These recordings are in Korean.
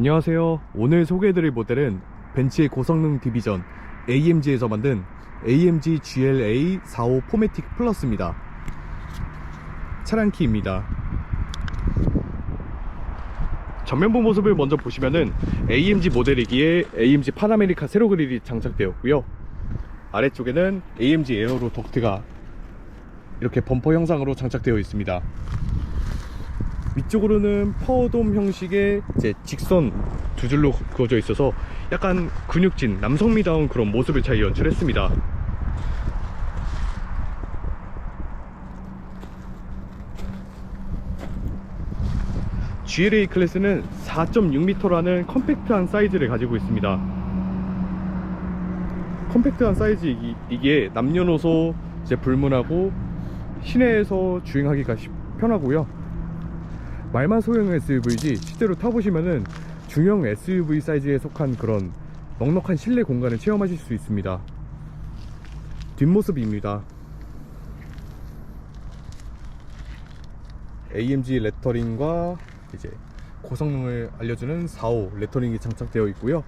안녕하세요. 오늘 소개해드릴 모델은 벤츠의 고성능 디비전 AMG에서 만든 AMG GLA 45 포매틱 플러스입니다. 차량 키입니다. 전면부 모습을 먼저 보시면은 AMG 모델이기에 AMG 파나메리카 세로 그릴이 장착되었고요. 아래쪽에는 AMG 에어로 덕트가 이렇게 범퍼 형상으로 장착되어 있습니다. 위쪽으로는 파워돔 형식의 이제 직선 두 줄로 그어져 있어서 약간 근육진 남성미다운 그런 모습을 잘 연출했습니다. GLA 클래스는 4.6m라는 컴팩트한 사이즈를 가지고 있습니다. 컴팩트한 사이즈이기에 남녀노소 이제 불문하고 시내에서 주행하기가 쉽- 편하고요. 말만 소형 SUV지 실제로 타보시면은 중형 SUV 사이즈에 속한 그런 넉넉한 실내 공간을 체험하실 수 있습니다. 뒷모습입니다. AMG 레터링과 이제 고성능을 알려주는 45 레터링이 장착되어 있고요.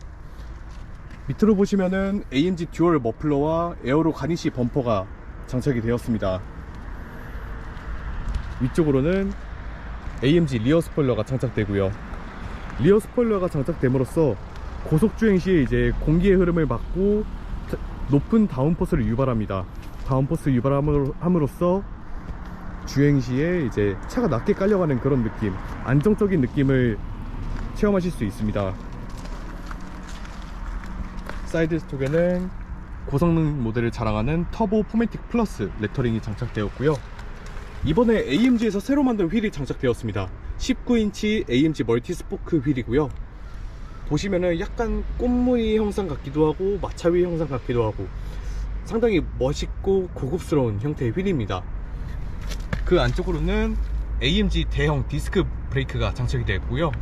밑으로 보시면은 AMG 듀얼 머플러와 에어로 가니시 범퍼가 장착이 되었습니다. 위쪽으로는 AMG 리어 스포일러가 장착되고요. 리어 스포일러가 장착됨으로써 고속 주행 시에 이제 공기의 흐름을 막고 자- 높은 다운포스를 유발합니다. 다운포스 유발함으로써 주행 시에 이제 차가 낮게 깔려가는 그런 느낌, 안정적인 느낌을 체험하실 수 있습니다. 사이드 쪽에는 고성능 모델을 자랑하는 터보 포매틱 플러스 레터링이 장착되었고요. 이번에 AMG에서 새로 만든 휠이 장착되었습니다. 19인치 AMG 멀티 스포크 휠이고요. 보시면은 약간 꽃무늬 형상 같기도 하고 마차위 형상 같기도 하고 상당히 멋있고 고급스러운 형태의 휠입니다. 그 안쪽으로는 AMG 대형 디스크 브레이크가 장착이 되어 있고요.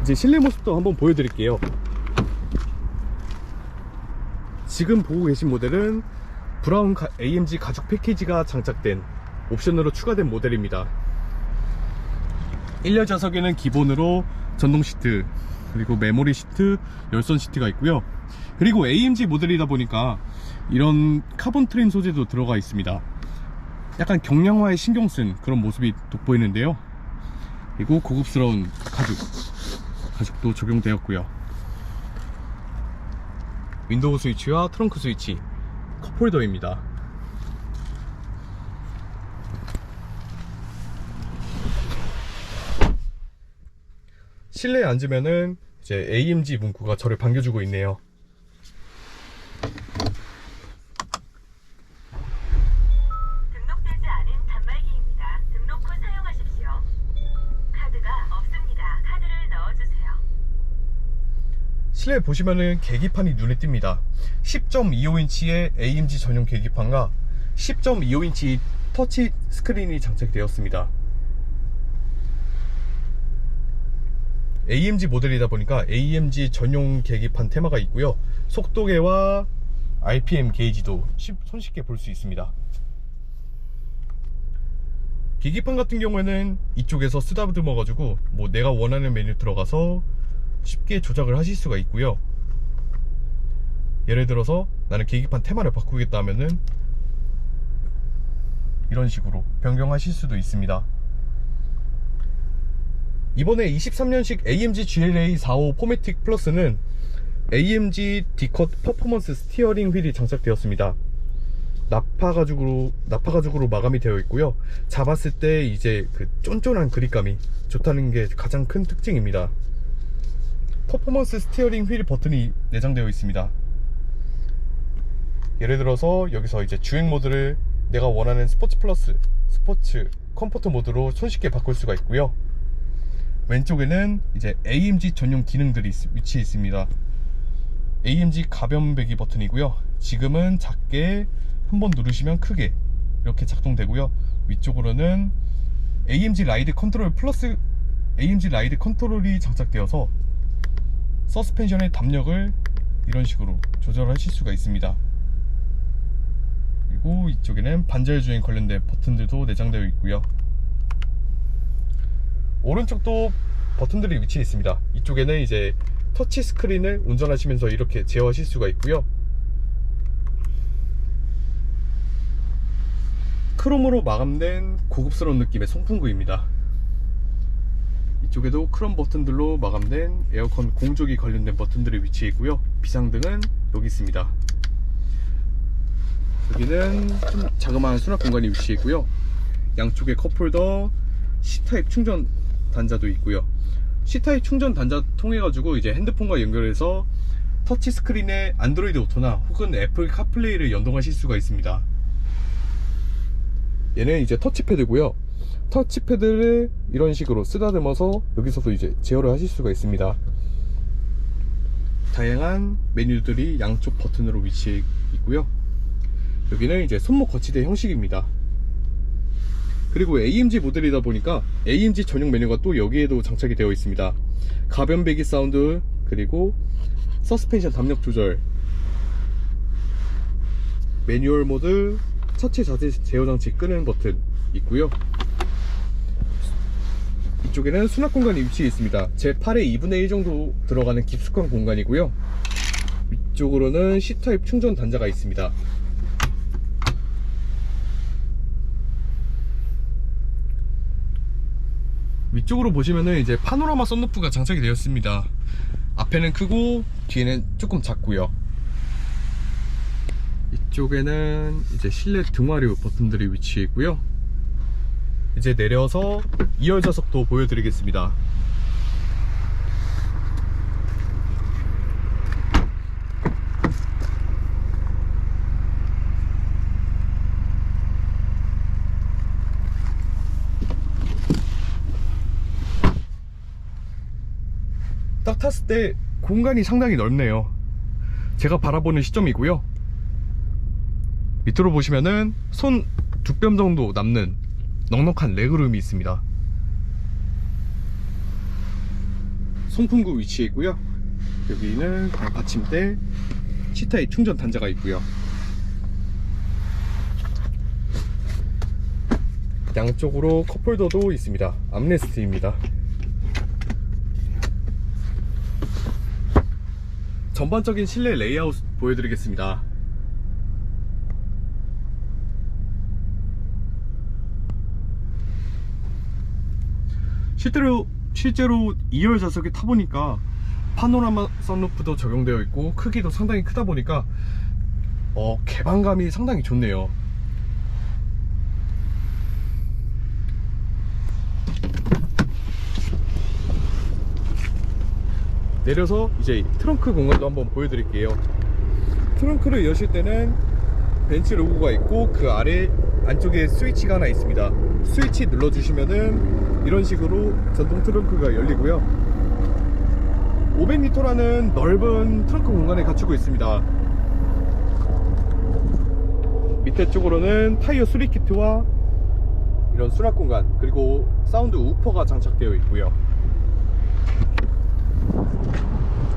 이제 실내 모습도 한번 보여드릴게요. 지금 보고 계신 모델은 브라운 가- AMG 가죽 패키지가 장착된 옵션으로 추가된 모델입니다. 1열 좌석에는 기본으로 전동 시트 그리고 메모리 시트, 열선 시트가 있고요. 그리고 AMG 모델이다 보니까 이런 카본 트림 소재도 들어가 있습니다. 약간 경량화에 신경 쓴 그런 모습이 돋보이는데요. 그리고 고급스러운 가죽, 가죽도 적용되었고요. 윈도우 스위치와 트렁크 스위치, 컵홀더입니다. 실내에 앉으면은 이제 AMG 문구가 저를 반겨주고 있네요. 실내 보시면은 계기판이 눈에 띕니다. 10.25인치의 AMG 전용 계기판과 10.25인치 터치 스크린이 장착되었습니다. AMG 모델이다 보니까 AMG 전용 계기판 테마가 있고요. 속도계와 RPM 게이지도 쉽- 손쉽게 볼 수 있습니다. 계기판 같은 경우에는 이쪽에서 쓰다듬어 가지고 뭐 내가 원하는 메뉴 들어가서 쉽게 조작을 하실 수가 있고요. 예를 들어서 나는 계기판 테마를 바꾸겠다 하면은 이런 식으로 변경하실 수도 있습니다. 이번에 23년식 AMG GLA 45 포매틱 플러스는 AMG D컷 퍼포먼스 스티어링 휠이 장착되었습니다. 나파 가죽으로 나파 가죽으로 마감이 되어 있고요. 잡았을 때 이제 그 쫀쫀한 그립감이 좋다는 게 가장 큰 특징입니다. 퍼포먼스 스티어링 휠 버튼이 내장되어 있습니다. 예를 들어서 여기서 이제 주행 모드를 내가 원하는 스포츠 플러스, 스포츠, 컴포트 모드로 손쉽게 바꿀 수가 있고요. 왼쪽에는 이제 AMG 전용 기능들이 있- 위치해 있습니다. AMG 가변 배기 버튼이고요. 지금은 작게 한번 누르시면 크게 이렇게 작동되고요. 위쪽으로는 AMG 라이드 컨트롤 플러스 AMG 라이드 컨트롤이 장착되어서 서스펜션의 담력을 이런 식으로 조절하실 수가 있습니다. 그리고 이쪽에는 반절 주행 관련된 버튼들도 내장되어 있고요. 오른쪽도 버튼들이 위치해 있습니다. 이쪽에는 이제 터치 스크린을 운전하시면서 이렇게 제어하실 수가 있고요. 크롬으로 마감된 고급스러운 느낌의 송풍구입니다. 이쪽에도 크롬 버튼들로 마감된 에어컨 공조기 관련된 버튼들이 위치해 있고요. 비상등은 여기 있습니다. 여기는 좀 자그마한 수납 공간이 위치해 있고요. 양쪽에 컵홀더, C타입 충전 단자도 있고요. C타입 충전 단자 통해 가지고 이제 핸드폰과 연결해서 터치 스크린에 안드로이드 오토나 혹은 애플 카플레이를 연동하실 수가 있습니다. 얘는 이제 터치패드고요. 터치패드를 이런 식으로 쓰다듬어서 여기서도 이제 제어를 하실 수가 있습니다. 다양한 메뉴들이 양쪽 버튼으로 위치해 있고요. 여기는 이제 손목 거치대 형식입니다. 그리고 AMG 모델이다 보니까 AMG 전용 메뉴가 또 여기에도 장착이 되어 있습니다. 가변 배기 사운드 그리고 서스펜션 담력 조절 매뉴얼 모드 차체 자세 제어 장치 끄는 버튼 있고요. 이쪽에는 수납 공간이 위치해 있습니다. 제 8의 2분의 1 정도 들어가는 깊숙한 공간이고요. 위쪽으로는 C타입 충전 단자가 있습니다. 위쪽으로 보시면은 이제 파노라마 썬루프가 장착이 되었습니다. 앞에는 크고 뒤에는 조금 작고요. 이쪽에는 이제 실내 등화류 버튼들이 위치해 있고요. 이제 내려서 2열 좌석도 보여드리겠습니다. 딱 탔을 때 공간이 상당히 넓네요. 제가 바라보는 시점이고요. 밑으로 보시면은 손 두 뼘 정도 남는 넉넉한 레그룸이 있습니다. 송풍구 위치에 있고요. 여기는 받침대, C타입 충전 단자가 있고요. 양쪽으로 컵홀더도 있습니다. 암레스트입니다. 전반적인 실내 레이아웃 보여드리겠습니다. 실제로 실제로 2열 좌석에 타보니까 파노라마 선루프도 적용되어 있고 크기도 상당히 크다 보니까 어, 개방감이 상당히 좋네요. 내려서 이제 트렁크 공간도 한번 보여드릴게요. 트렁크를 여실 때는 벤츠 로고가 있고 그 아래 안쪽에 스위치가 하나 있습니다. 스위치 눌러주시면은 이런 식으로 전동 트렁크가 열리고요. 500리터라는 넓은 트렁크 공간을 갖추고 있습니다. 밑에 쪽으로는 타이어 수리 키트와 이런 수납 공간 그리고 사운드 우퍼가 장착되어 있고요.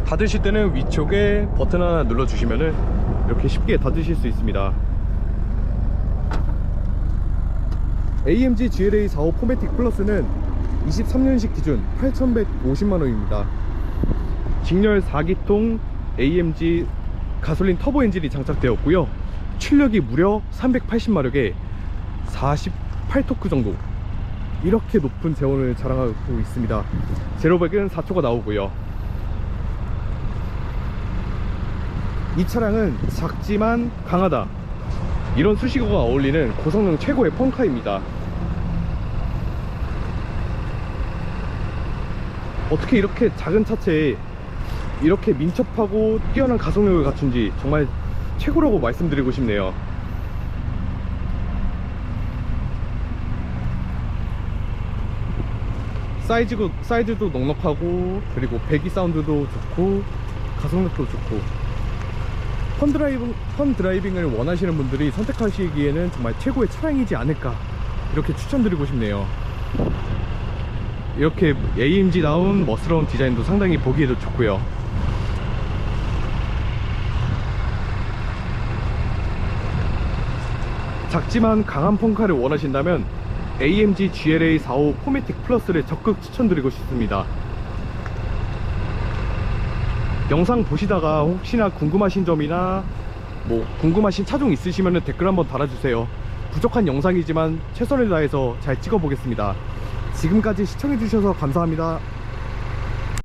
닫으실 때는 위쪽에 버튼 하나 눌러주시면은 이렇게 쉽게 닫으실 수 있습니다. AMG GLA 45 포매틱 플러스는 23년식 기준 8,150만원입니다. 직렬 4기통 AMG 가솔린 터보 엔진이 장착되었고요. 출력이 무려 380마력에 48토크 정도. 이렇게 높은 제원을 자랑하고 있습니다. 제로백은 4초가 나오고요. 이 차량은 작지만 강하다. 이런 수식어가 어울리는 고성능 최고의 펑카입니다. 어떻게 이렇게 작은 차체에 이렇게 민첩하고 뛰어난 가속력을 갖춘지 정말 최고라고 말씀드리고 싶네요. 사이즈도, 사이즈도 넉넉하고 그리고 배기 사운드도 좋고 가속력도 좋고 펀 드라이빙, 펀 드라이빙을 원하시는 분들이 선택하시기에는 정말 최고의 차량이지 않을까 이렇게 추천드리고 싶네요. 이렇게 AMG다운 멋스러운 디자인도 상당히 보기에도 좋고요. 작지만 강한 펑카를 원하신다면 AMG GLA 45 포매틱 플러스를 적극 추천드리고 싶습니다. 영상 보시다가 혹시나 궁금하신 점이나 뭐 궁금하신 차종 있으시면 댓글 한번 달아주세요. 부족한 영상이지만 최선을 다해서 잘 찍어보겠습니다. 지금까지 시청해주셔서 감사합니다.